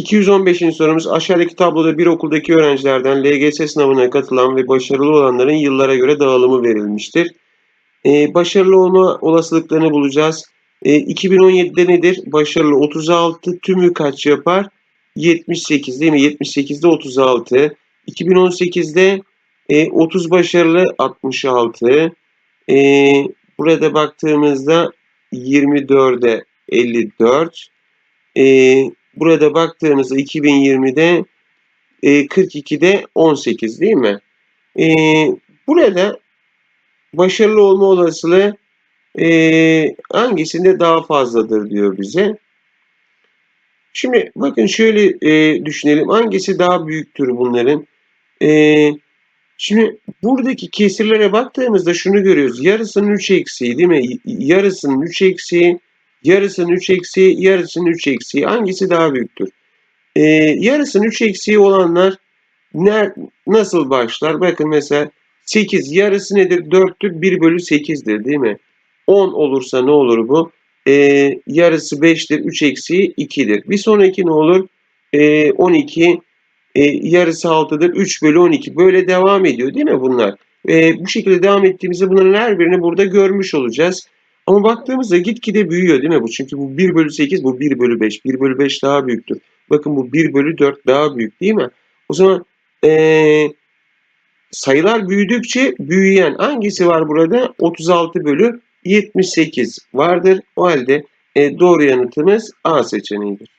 215. sorumuz aşağıdaki tabloda bir okuldaki öğrencilerden LGS sınavına katılan ve başarılı olanların yıllara göre dağılımı verilmiştir. Ee, başarılı olma olasılıklarını bulacağız. Ee, 2017'de nedir? Başarılı 36 tümü kaç yapar? 78 değil mi? 78'de 36. 2018'de e, 30 başarılı 66. Ee, burada baktığımızda 24'e 54. Ee, burada baktığımızda 2020'de e, 42'de 18 değil mi? E, burada başarılı olma olasılığı e, hangisinde daha fazladır diyor bize. Şimdi bakın şöyle e, düşünelim. Hangisi daha büyüktür bunların? E, şimdi buradaki kesirlere baktığımızda şunu görüyoruz. Yarısının 3 eksiği değil mi? Yarısının 3 eksiği, yarısının 3 eksiği, yarısının 3 eksiği. Hangisi daha büyüktür? Ee, yarısının 3 eksiği olanlar ner, nasıl başlar? Bakın mesela 8 yarısı nedir? 4'tür. 1 bölü 8'dir değil mi? 10 olursa ne olur bu? Ee, yarısı 5'tir. 3 eksiği 2'dir. Bir sonraki ne olur? Ee, 12 e, yarısı 6'dır. 3 bölü 12. Böyle devam ediyor değil mi bunlar? E, bu şekilde devam ettiğimizde bunların her birini burada görmüş olacağız. Ama baktığımızda gitgide büyüyor değil mi bu? Çünkü bu 1 bölü 8 bu 1 bölü 5. 1 bölü 5 daha büyüktür. Bakın bu 1 bölü 4 daha büyük değil mi? O zaman e, sayılar büyüdükçe büyüyen hangisi var burada? 36 bölü 78 vardır. O halde e, doğru yanıtımız A seçeneğidir.